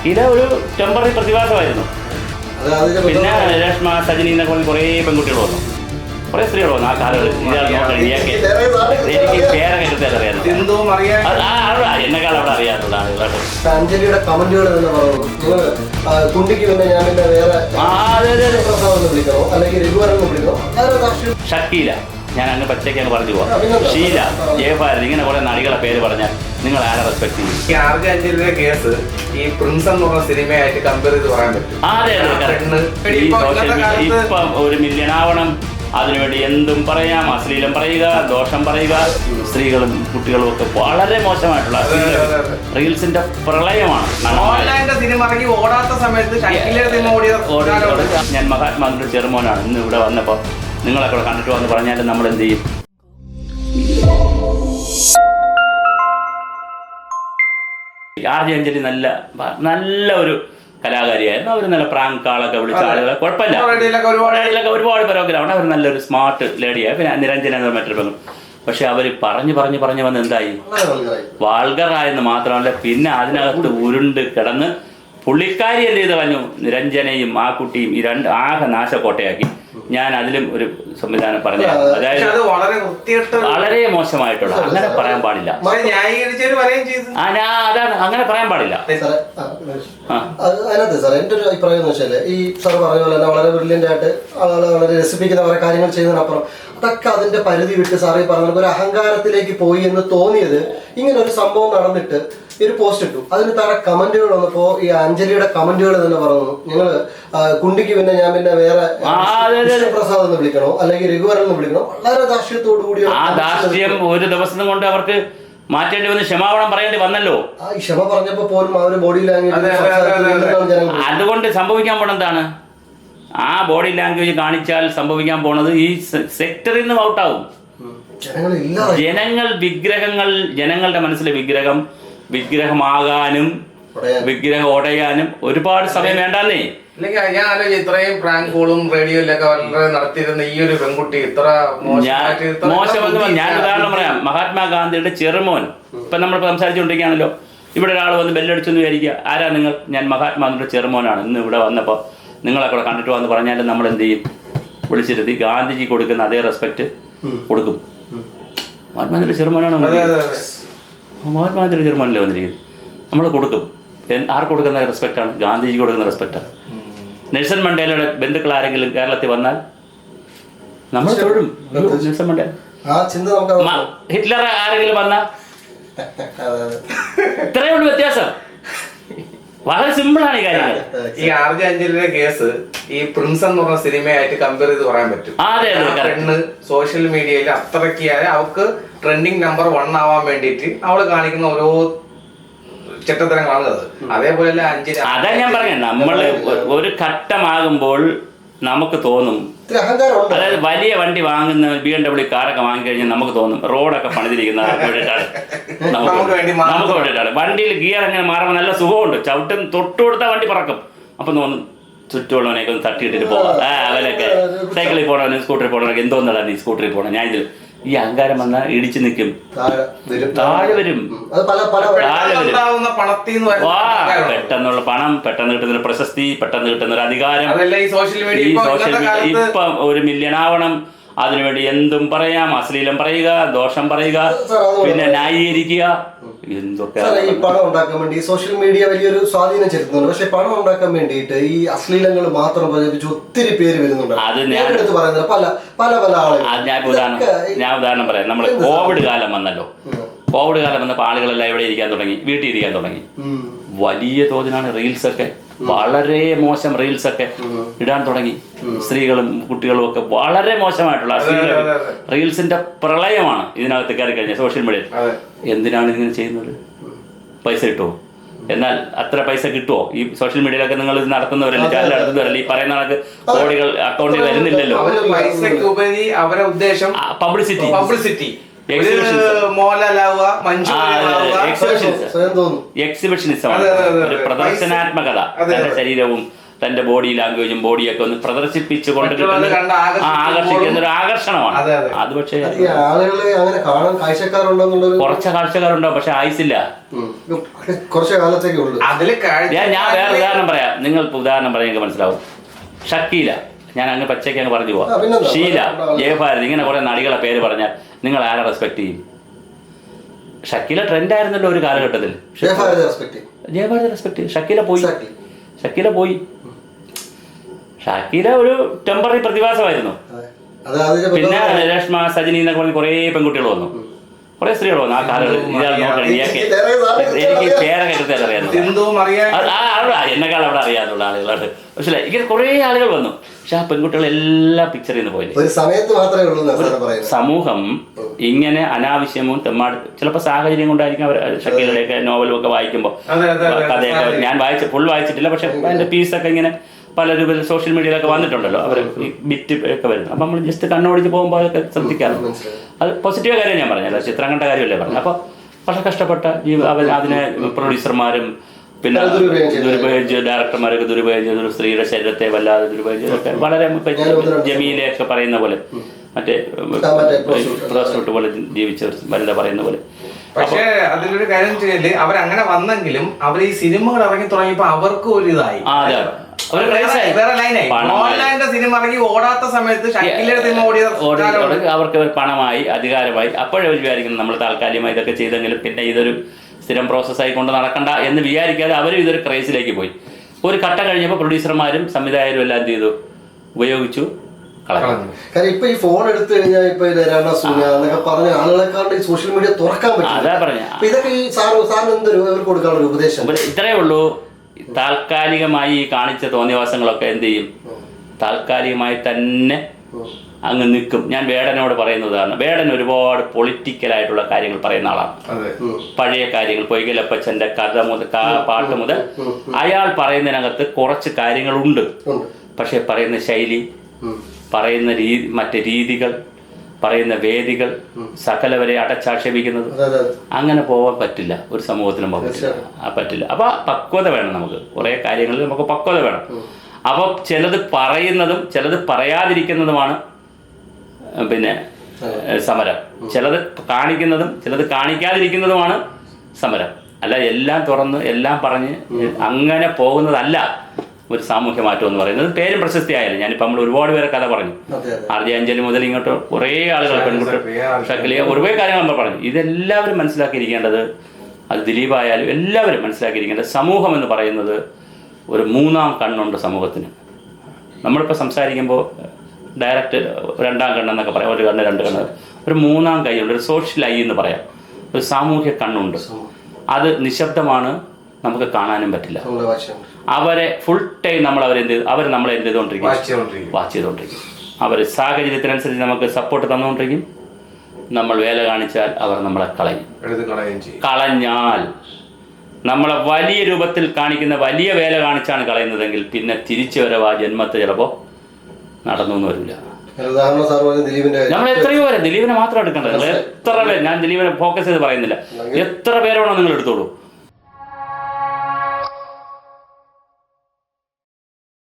ഷക്കീല ഒരു ടെമ്പററി പ്രതിഭാസമായിരുന്നു. പിന്നെ രേഷ്മ സജിനി എന്നൊക്കെ പറഞ്ഞ് കുറേ പെൺകുട്ടികൾ വന്നു. കുറേ സ്ത്രീകൾ വന്നു ആ കാലങ്ങളിൽ ഇയാൾ നോക്കണം ഇയാൾക്ക് എനിക്ക് പേരൊക്കെ കൃത്യമായിട്ട് അറിയാം. എന്നെക്കാൾ അവിടെ അഞ്ജലിയുടെ കമന്റുകൾ തന്നെ പറഞ്ഞു. കുണ്ടിക്ക് പിന്നെ ഞാൻ പിന്നെ വേറെ ഷക്കീല. ഞാൻ അങ്ങ് പച്ചയ്ക്ക് അങ്ങ് പറഞ്ഞു പോവാം? ഷീല ജയഭാരത് ഇങ്ങനെ കുറെ നടികളെ പേര് പറഞ്ഞാൽ നിങ്ങൾ ആരെ റെസ്പെക്ട് ചെയ്യും? ഈ ആർജ കേസ് ഈ പ്രിൻസ് എന്ന് പറഞ്ഞ സിനിമയായിട്ട് കമ്പയർ ചെയ്ത് പറയാൻ പറ്റും. ആ, അതെ അതെ correct. ഈ ഇപ്പൊ social ഇന്നത്തെ media കാലത്ത് ഇപ്പം ഒരു മില്യൺ ആവണം. അതിനുവേണ്ടി എന്തും പറയാം. അശ്ലീലം പറയുക ദോഷം പറയുക. സ്ത്രീകളും കുട്ടികളും ഒക്കെ വളരെ മോശമായിട്ടുള്ള അതെ, അതെ, അതെ. റീൽസിന്റെ പ്രളയമാണ് സിനിമ ഇറങ്ങി ഓടാത്ത സമയത്ത് ഷക്കീലയുടെ സിനിമ ഓടിയ ഓടി- ഓടി- ഞാൻ മഹാത്മാഗാന്ധിയുടെ ചെറുമോനാണ്. ഇന്ന് ഇവിടെ വന്നപ്പോൾ നിങ്ങളൊക്കെ ഇവിടെ കണ്ടിട്ട് വന്ന് പറഞ്ഞാൽ നമ്മൾ എന്ത് ചെയ്യും? ആർ ജെ അഞ്ജലി നല്ല നല്ല ഒരു കലാകാരിയായിരുന്നു. അവർ നല്ല പ്രാങ്ക് കാളൊക്കെ വിളിച്ച. ആളുകളെ കുഴപ്പമില്ല. റേഡിയോയിലൊക്കെ ഒരുപാട് പരോഗ്രാമാണ് ഒരുപാട് പ്രോഗ്രാമാണ് അവർ നല്ലൊരു സ്മാർട്ട് ലേഡിയായി പിന്നെ നിരഞ്ജന എന്ന മറ്റൊരു പെണ്ണും പക്ഷെ അവർ പറഞ്ഞു പറഞ്ഞു പറഞ്ഞു വന്ന് എന്തായി? വാൾഗറായെന്ന് മാത്രമല്ല പിന്നെ അതിനകത്ത് ഉരുണ്ട് കിടന്ന് പുള്ളിക്കാരി എന്ത് ചെയ്ത് പറഞ്ഞു? നിരഞ്ജനയും ആ കുട്ടിയും ഈ രണ്ട് ആകെ നാശക്കോട്ടയാക്കി. ഞാൻ അതിലും ഒരു സംവിധാനം പറഞ്ഞു അതായത് അത് വളരെ മോശമായിട്ടുള്ള അങ്ങനെ പറയാൻ പാടില്ല. ആ ഞാൻ അതാണ് അങ്ങനെ പറയാൻ പാടില്ല. അതിനകത്ത് സാർ എന്റെ ഒരു അഭിപ്രായം എന്ന് വെച്ചാൽ ഈ സാർ പറഞ്ഞ പോലെ തന്നെ വളരെ ബ്രില്യന്റ് ആയിട്ട് ആളുകളെ വളരെ രസിപ്പിക്കുന്ന കുറേ കാര്യങ്ങൾ ചെയ്യുന്നതിനപ്പുറം അതൊക്കെ അതിന്റെ പരിധി വിട്ട് സാറേ പറഞ്ഞ ഒരു അഹങ്കാരത്തിലേക്ക് പോയി എന്ന് തോന്നിയത് ഇങ്ങനെ ഒരു സംഭവം നടന്നിട്ട് ഒരു പോസ്റ്റ് ഇട്ടു. അതിന് താഴെ കമന്റുകൾ വന്നപ്പോ ഈ അഞ്ജലിയുടെ കമന്റുകൾ തന്നെ പറഞ്ഞു. ഞങ്ങൾ കുണ്ടിക്ക് പിന്നെ ഞാൻ പിന്നെ വേറെ. പ്രസാദ് എന്ന് വിളിക്കണോ? അല്ലെങ്കിൽ രഘുവരൻ എന്ന് വിളിക്കണോ? വളരെ ദാർഷ്ട്യത്തോടു കൂടി ആ ഒരു ദിവസം കൊണ്ട് അവർക്ക് മാറ്റേണ്ടി വന്ന് ക്ഷമാപണം പറയേണ്ടി വന്നല്ലോ. ആ ക്ഷമ പറഞ്ഞപ്പോ പോലും ആ ഒരു ബോഡി ലാംഗ്വേജ് അതുകൊണ്ട് സംഭവിക്കാൻ പോണെന്താണ് ആ ബോഡി ലാംഗ്വേജ് കാണിച്ചാൽ സംഭവിക്കാൻ പോണത് ഈ സെക്ടറിൽ നിന്ന് ഔട്ടാവും ജനങ്ങൾ വിഗ്രഹങ്ങൾ ജനങ്ങളുടെ മനസ്സിലെ വിഗ്രഹം വിഗ്രഹമാകാനും. വിഗ്രഹം ഓടയാനും ഒരുപാട് സമയം വേണ്ടല്ലേ? അല്ലെങ്കിൽ ഞാൻ ആലോചിച്ചു ഇത്രയും പ്രാങ്ക് കോളും റേഡിയോയിലൊക്കെ വളരെ നടത്തിയിരുന്ന ഈ ഒരു പെൺകുട്ടി ഇത്ര മോശമെന്ന് ഞാൻ ഉദാഹരണം പറയാം. മഹാത്മാഗാന്ധിയുടെ ചെറുമോൻ. ഇപ്പൊ നമ്മൾ സംസാരിച്ചുകൊണ്ടിരിക്കുകയാണല്ലോ. ഇവിടെ ഒരാൾ വന്ന് ബെല്ലടിച്ചെന്ന് വിചാരിക്കുക. ആരാ നിങ്ങൾ? ഞാൻ മഹാത്മാഗാന്ധിയുടെ ചെറുമോനാണ്. ഇന്ന് ഇവിടെ വന്നപ്പോൾ നിങ്ങളെ കൂടെ കണ്ടിട്ട് വന്ന് പറഞ്ഞാൽ നമ്മൾ എന്ത് ചെയ്യും? വിളിച്ചിരുത്തി. ഗാന്ധിജി കൊടുക്കുന്ന അതേ റെസ്പെക്ട് കൊടുക്കും. മഹാത്മാഗാന്ധിയുടെ ചെറുമോനാണ് മഹാത്മാഗാന്ധിയുടെ ചെറുമോനല്ലേ വന്നിരിക്കുന്നത് നമ്മൾ കൊടുക്കും. ആർക്ക് കൊടുക്കുന്ന റെസ്പെക്റ്റാണ് ഗാന്ധിജി കൊടുക്കുന്ന റെസ്പെക്റ്റാണ് നെൽസൺ മണ്ടേലയുടെ ബന്ധുക്കൾ ആരെങ്കിലും കേരളത്തിൽ വന്നാൽ നമ്മൾ തൊഴും. Nelson Mandela. ആ ചിന്ത നമുക്ക് ഹിറ്റ്ലർ ആരെങ്കിലും വന്ന. ഇത്രയേ ഉള്ളൂ വ്യത്യാസം. വളരെ സിമ്പിളാണ് ഈ കാര്യങ്ങൾ. ഈ ആർജ അഞ്ജലിയുടെ കേസ് ഈ പ്രിൻസ് എന്ന് പറഞ്ഞ സിനിമയായിട്ട് കമ്പയർ ചെയ്ത് പറയാൻ പറ്റും. സോഷ്യൽ മീഡിയയിൽ അത്രയ്ക്ക് അവൾക്ക് ട്രെൻഡിങ് നമ്പർ വൺ ആവാൻ വേണ്ടിയിട്ട് അവൾ കാണിക്കുന്ന ഓരോ ചെറ്റത്തരങ്ങളാണ് അത് അതേപോലെ അതാ ഞാൻ പറഞ്ഞത് നമ്മൾ ഒരു ഘട്ടമാകുമ്പോൾ നമുക്ക് തോന്നും. അതായത് വലിയ വണ്ടി വാങ്ങുന്ന ബി എം ഡബ്ല്യൂ കാറൊക്കെ വാങ്ങിക്കഴിഞ്ഞാൽ നമുക്ക് തോന്നും റോഡൊക്കെ പണിതിരിക്കുന്ന വേണ്ടിയിട്ടാണ്. നമുക്ക് നമുക്ക് വേണ്ടിയിട്ടാണ്. വണ്ടിയിൽ ഗിയർ അങ്ങനെ മാറുമ്പോൾ നല്ല സുഖമുണ്ട്. ചവിട്ടും തൊട്ടു കൊടുത്താൽ വണ്ടി പറക്കും. അപ്പം തോന്നും ചുറ്റുമുള്ളവനെയൊക്കെ ഒന്ന് തട്ടിയിട്ടിട്ട് പോവാം. ആ അവനൊക്കെ സൈക്കിളിൽ പോകണവന് സ്കൂട്ടറിൽ പോകണവനൊക്കെ എന്തോന്നടാ നീ സ്കൂട്ടറിൽ പോകണം ഞാൻ ഇതിൽ ഈ അഹങ്കാരം വന്നാൽ ഇടിച്ചു നിൽക്കും താഴെ വരും. പെട്ടെന്നുള്ള പണം പെട്ടെന്ന് കിട്ടുന്ന ഒരു പ്രശസ്തി പെട്ടെന്ന് കിട്ടുന്ന ഒരു അധികാരം ഈ സോഷ്യൽ മീഡിയ ഇപ്പം ഒരു മില്യൺ ആവണം. അതിനുവേണ്ടി എന്തും പറയാം അശ്ലീലം പറയുക ദോഷം പറയുക പിന്നെ ന്യായീകരിക്കുക എന്തൊക്കെ ഈ പണം ഉണ്ടാക്കാൻ വേണ്ടി സോഷ്യൽ മീഡിയ വലിയൊരു സ്വാധീനം ചെലുത്തുന്നുണ്ട്. പക്ഷെ പണം ഉണ്ടാക്കാൻ വേണ്ടിയിട്ട് ഈ അശ്ലീലങ്ങൾ മാത്രം പ്രചരിപ്പിച്ച് ഒത്തിരി പേര് വരുന്നുണ്ട്. അത് ഞാൻ- എടുത്ത് പറയുന്നത് പല പല പല ആളുകൾ. ഞാൻ ഉദാഹരണം ഞാൻ ഉദാഹരണം പറയാം. നമ്മൾ കോവിഡ് കാലം വന്നല്ലോ. കോവിഡ് കാലം വന്നപ്പോൾ ആളുകളെല്ലാം എവിടെ ഇരിക്കാൻ തുടങ്ങി വീട്ടിൽ ഇരിക്കാൻ തുടങ്ങി. വലിയ തോതിലാണ് റീൽസ് ഒക്കെ. വളരെ മോശം റീൽസ് ഒക്കെ ഇടാൻ തുടങ്ങി. സ്ത്രീകളും കുട്ടികളും ഒക്കെ വളരെ മോശമായിട്ടുള്ള. റീൽസിന്റെ പ്രളയമാണ് ഇതിനകത്ത് കയറി കഴിഞ്ഞ സോഷ്യൽ മീഡിയ എന്തിനാണ് ഇങ്ങനെ ചെയ്യുന്നത്? പൈസ കിട്ടുമോ എന്നാൽ അത്ര പൈസ കിട്ടുമോ ഈ സോഷ്യൽ മീഡിയയിലൊക്കെ നിങ്ങൾ ഇത് നടത്തുന്നവരല്ലേ? ചാനൽ നടത്തുന്നവരല്ലേ? ഈ പറയുന്ന ആൾക്ക് കോടികൾ അക്കൗണ്ടിൽ വരുന്നില്ലല്ലോ. Publicity publicity. മോഹൻലാലാവുക എക്സിബിഷനിസം ഒരു പ്രദർശനാത്മകത. തന്റെ ശരീരവും തന്റെ ബോഡി ലാംഗ്വേജും ബോഡിയൊക്കെ ഒന്ന് മറ്റുള്ളവരെ കണ്ട് ആകർഷിക്കുന്ന ഒരു ആകർഷണമാണ്. അതെ, പക്ഷേ അങ്ങനെ കാണാൻ കാഴ്ചക്കാരുണ്ടെന്നുള്ളൊരു കുറച്ച് കാഴ്ചക്കാരുണ്ടോ? പക്ഷെ ആയുസില്ല ഉം. കുറച്ച് കാലത്തേക്കേ ഉള്ളൂ. അതിൽ ഞാൻ ഞാൻ വേറെ ഉദാഹരണം പറയാം. നിങ്ങൾക്ക് ഉദാഹരണം പറയാൻ നിങ്ങൾക്ക് മനസ്സിലാവും. ഷക്കീല. ഞാൻ അങ്ങ് പച്ചയ്ക്ക് അങ്ങ് പറഞ്ഞു പോവാം? ഷീല. ജയഭാരതി ഇങ്ങനെ കുറെ നടികളെ പേര് പറഞ്ഞാൽ നിങ്ങൾ ആരെ റെസ്പെക്ട് ചെയ്യും? ഷക്കീല ട്രെൻഡ് ആയിരുന്നല്ലോ ഒരു കാലഘട്ടത്തിൽ. ജയഭാരതി റെസ്പെക്ട് ഷക്കീല പോയി. ഷക്കീല പോയി. ഷക്കീല ഒരു ടെമ്പററി പ്രതിഭാസമായിരുന്നു. പിന്നെ രേഷ്മ രശ്മ സജിനി എന്നൊക്കെ പറഞ്ഞ് കുറേ പെൺകുട്ടികൾ വന്നു. കുറേ സ്ത്രീകൾ വന്നു. ആ കാലഘട്ടത്തിൽ ഇയാൾ നോക്കണം ഇയാൾക്ക് എനിക്ക് പേരൊക്കെ കൃത്യമായിട്ട് അറിയാം. എന്നെക്കാൾ അവിടെ അറിയാനുള്ള ആളുകളാണ്. പക്ഷേ ഇങ്ങനെ കുറേ ആളുകൾ വന്നു. പക്ഷെ ആ പെൺകുട്ടികൾ എല്ലാ പിക്ചറിൽ നിന്ന് പോയി സമൂഹം ഇങ്ങനെ അനാവശ്യമോ തെമ്മാട് ചിലപ്പോൾ സാഹചര്യം കൊണ്ടായിരിക്കും അവർ ഷക്കീലയുടെയൊക്കെ നോവലും ഒക്കെ വായിക്കുമ്പോൾ. കഥയൊക്കെ ഞാൻ വായിച്ച ഫുൾ വായിച്ചിട്ടില്ല. പക്ഷെ അതിന്റെ പീസൊക്കെ ഇങ്ങനെ പല രൂപത്തിൽ സോഷ്യൽ മീഡിയയിലൊക്കെ വന്നിട്ടുണ്ടല്ലോ അവർ ബിറ്റ് ഒക്കെ വരുന്നത്. അപ്പം നമ്മൾ ജസ്റ്റ് കണ്ണോടിച്ച് പോകുമ്പോൾ അതൊക്കെ ശ്രദ്ധിക്കാറുണ്ട് മനസ്സിലായി. അത് പോസിറ്റീവ് കാര്യം ഞാൻ പറഞ്ഞത് ചിത്രം കണ്ട കാര്യമല്ലേ പറഞ്ഞത്. അപ്പോൾ പക്ഷെ കഷ്ടപ്പെട്ട അവർ അതിനെ പ്രൊഡ്യൂസർമാരും പിന്നെ ദുരുപയോഗിച്ച് ദുരുപയോഗം ചെയ്തു. ഡയറക്ടർമാരൊക്കെ ദുരുപയോഗം ചെയ്തു ഒരു സ്ത്രീയുടെ ശരീരത്തെ വല്ലാതെ ദുരുപയോഗം ചെയ്തൊക്കെ വളരെ ജമീലെ ഒക്കെ ജമീലയൊക്കെ പറയുന്ന പോലെ മറ്റേ മറ്റേ പോലെ ജീവിച്ച വലുത വനിത പറയുന്ന പോലെ. പക്ഷേ അതിലൊരു കാര്യം ചെയ്യൽ അവരങ്ങനെ വന്നെങ്കിലും അവർ ഈ സിനിമകൾ ഇറങ്ങി തുടങ്ങിയപ്പോ അവർക്കും ഒരു ഇതായി. ഒരു. വേറെ ലൈനായി പണമായി. മോഹൻലാലിന്റെ സിനിമ ഇറങ്ങി ഓടാത്ത സമയത്ത് ഷക്കീലയുടെ സിനിമ ഓടിയ ഓടി- അവർക്ക് ഒരു പണമായി അധികാരമായി. അപ്പോഴേ അവർ വിചാരിക്കുന്നു നമ്മൾ താൽക്കാലികമായി ഇതൊക്കെ ചെയ്തെങ്കിലും പിന്നെ ഇതൊരു സ്ഥിരം പ്രോസസ്സായി കൊണ്ട് നടക്കണ്ട എന്ന് വിചാരിക്കാതെ അവരും ഇതൊരു ക്രൈസിലേക്ക് പോയി. ഒരു കട്ട കഴിഞ്ഞപ്പോൾ പ്രൊഡ്യൂസർമാരും സംവിധായകരും എല്ലാം എന്ത് ചെയ്തു? ഉപയോഗിച്ചു. കാരണം ഇപ്പൊ ഈ ഫോൺ എടുത്തു കഴിഞ്ഞാൽ ഇപ്പൊ ഇത് രണ്ടാം സൂര്യ എന്നൊക്കെ പറഞ്ഞ ആളുകളെക്കാണ്ട് ഈ സോഷ്യൽ മീഡിയ തുറക്കാൻ പറ്റും ഇതൊക്കെ ഈ സാറ് സാറിന് എന്തൊരു കൊടുക്കാനുള്ള ഉപദേശം? ഉപ- ഇത്രയേ ഉള്ളൂ. താൽക്കാലികമായി ഈ കാണിച്ച തോന്നിവാസങ്ങളൊക്കെ എന്ത് ചെയ്യും? താൽക്കാലികമായി തന്നെ അങ്ങ് നിൽക്കും. ഞാൻ വേടനോട് പറയുന്നതാണ്. വേടൻ ഒരുപാട് പൊളിറ്റിക്കലായിട്ടുള്ള കാര്യങ്ങൾ പറയുന്ന ആളാണ്. പഴയ കാര്യങ്ങൾ പൊയ്കലപ്പച്ചന്റെ കഥ മുതൽ പാട്ട് മുതൽ അയാൾ പറയുന്നതിനകത്ത് കുറച്ച് കാര്യങ്ങളുണ്ട്. പക്ഷെ പറയുന്ന ശൈലി പറയുന്ന രീതി മറ്റ് രീതികൾ പറയുന്ന വേദികൾ സകലവരെ അടച്ചാക്ഷേപിക്കുന്നത്. അങ്ങനെ പോവാൻ പറ്റില്ല. ഒരു സമൂഹത്തിന് പോകാൻ പറ്റില്ല. പറ്റില്ല. അപ്പൊ പക്വത വേണം നമുക്ക്. കുറെ കാര്യങ്ങളിൽ നമുക്ക് പക്വത വേണം. അപ്പൊ ചിലത് പറയുന്നതും ചിലത് പറയാതിരിക്കുന്നതുമാണ് പിന്നെ സമരം. ചിലത് കാണിക്കുന്നതും ചിലത് കാണിക്കാതിരിക്കുന്നതുമാണ് സമരം. അല്ല എല്ലാം തുറന്ന് എല്ലാം പറഞ്ഞ് അങ്ങനെ പോകുന്നതല്ല. ഒരു സാമൂഹ്യ മാറ്റം എന്ന് പറയുന്നത്. പേരും പ്രശസ്തിയായാലും ഞാനിപ്പോൾ നമ്മൾ ഒരുപാട് പേരെ കഥ പറഞ്ഞു. ആർ ജെ അഞ്ജലി മുതൽ ഇങ്ങോട്ട് കുറേ ആളുകൾ പെൺകുട്ടികൾ ഷക്കലിയ ഒരുപാട് കാര്യങ്ങൾ നമ്മൾ പറഞ്ഞു. ഇതെല്ലാവരും മനസ്സിലാക്കിയിരിക്കേണ്ടത് അത് ദിലീപായാലും എല്ലാവരും മനസ്സിലാക്കിയിരിക്കേണ്ടത് സമൂഹം എന്ന് പറയുന്നത് ഒരു മൂന്നാം കണ്ണുണ്ട് സമൂഹത്തിന്. നമ്മളിപ്പോൾ സംസാരിക്കുമ്പോൾ ഡയറക്റ്റ് രണ്ടാം കണ്ണെന്നൊക്കെ പറയാം. ഒരു കണ്ണ് രണ്ട് കണ്ണ്. ഒരു മൂന്നാം കൈയുണ്ട്. ഒരു സോഷ്യൽ ഐ എന്ന് പറയാം. ഒരു സാമൂഹ്യ കണ്ണുണ്ട്. അത് നിശബ്ദമാണ്. നമുക്ക് കാണാനും പറ്റില്ല. അവരെ ഫുൾ ടൈം നമ്മൾ അവരെന്ത് അവർ നമ്മളെ എന്ത് ചെയ്തുകൊണ്ടിരിക്കും വാച്ച് ചെയ്തുകൊണ്ടിരിക്കും അവർ സാഹചര്യത്തിനനുസരിച്ച് നമുക്ക് സപ്പോർട്ട് തന്നുകൊണ്ടിരിക്കും നമ്മൾ വേല കാണിച്ചാൽ അവർ നമ്മളെ കളയും. കളഞ്ഞാൽ നമ്മളെ വലിയ രൂപത്തിൽ കാണിക്കുന്ന വലിയ വേല കാണിച്ചാണ് കളയുന്നതെങ്കിൽ പിന്നെ തിരിച്ചു വരവ് ആ ജന്മത്തെ ചിലപ്പോൾ നടന്നു വരില്ല. നമ്മൾ എത്രയോ പേരെ ദിലീപിനെ മാത്രം എടുക്കേണ്ടത് എത്ര പേര്? ഞാൻ ദിലീപിനെ ഫോക്കസ് ചെയ്ത് പറയുന്നില്ല. എത്ര പേരാണോ നിങ്ങൾ എടുത്തോളൂ?